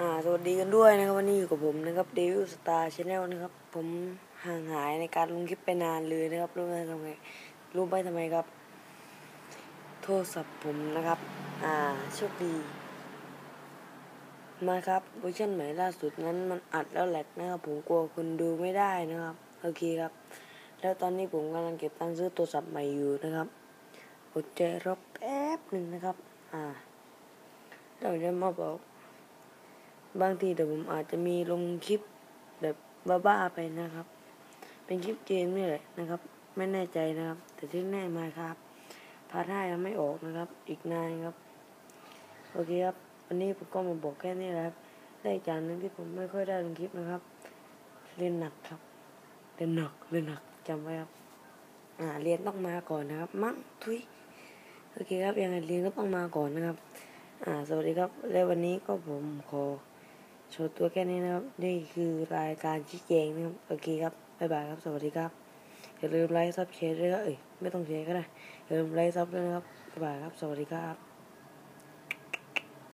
อ่าสวัสดีกันด้วยนะครับวันนี้อยู่กับผมนะครับเดวิสตาร์ชาแนลนะครับ ผมห่างหายในการลงคลิปไปนานเลยนะครับรู้ไหมทำไมรู้ไหมทำไมครับ โทรศัพท์ผมนะครับ อ่าโชคดี มาครับเวอร์ชันใหม่ล่าสุดนั้นมันอัดแล้วแหลกนะครับ ผมกลัวคุณดูไม่ได้นะครับโอเคครับ แล้วตอนนี้ผมกำลังเก็บตังค์ซื้อโทรศัพท์ใหม่อยู่นะครับอดใจรอแป๊บหนึ่งนะครับ อ่าเราจะมาบอก บางทีเดี๋ยวผมอาจจะมีลงคลิปแบบบ้าๆไปนะครับ เป็นคลิปเกมนี่แหละนะครับ ไม่แน่ใจนะครับ แต่ที่แน่มาครับพาร์ทห้ายังไม่ออกนะครับ อีกนานครับ โอเคครับ วันนี้ผมก็มาบอกแค่นี้แหละครับได้อีกอย่างหนึงที่ผมไม่ค่อยได้ลงคลิปนะครับ เรียนหนักครับ เรียนหนัก เรียนหนักจำไว้ครับ อ่า เรียนต้องมาก่อนนะครับ มั้งทุยโอเคครับ ยังไงเรียนก็ต้องมาก่อนนะครับ อ่า สวัสดีครับ และวันนี้ก็ผมขอ โชว์ตัวแค่นี้นะครับ นี่คือรายการชี้แจงนะครับ โอเคครับ บ๊ายบายครับ สวัสดีครับ อย่าลืมไลค์ซับแชร์ด้วยครับเอ้ย ไม่ต้องแชร์ก็ได้อย่าลืมไลค์ซับด้วยนะครับ บ๊ายบายครับ สวัสดีครับ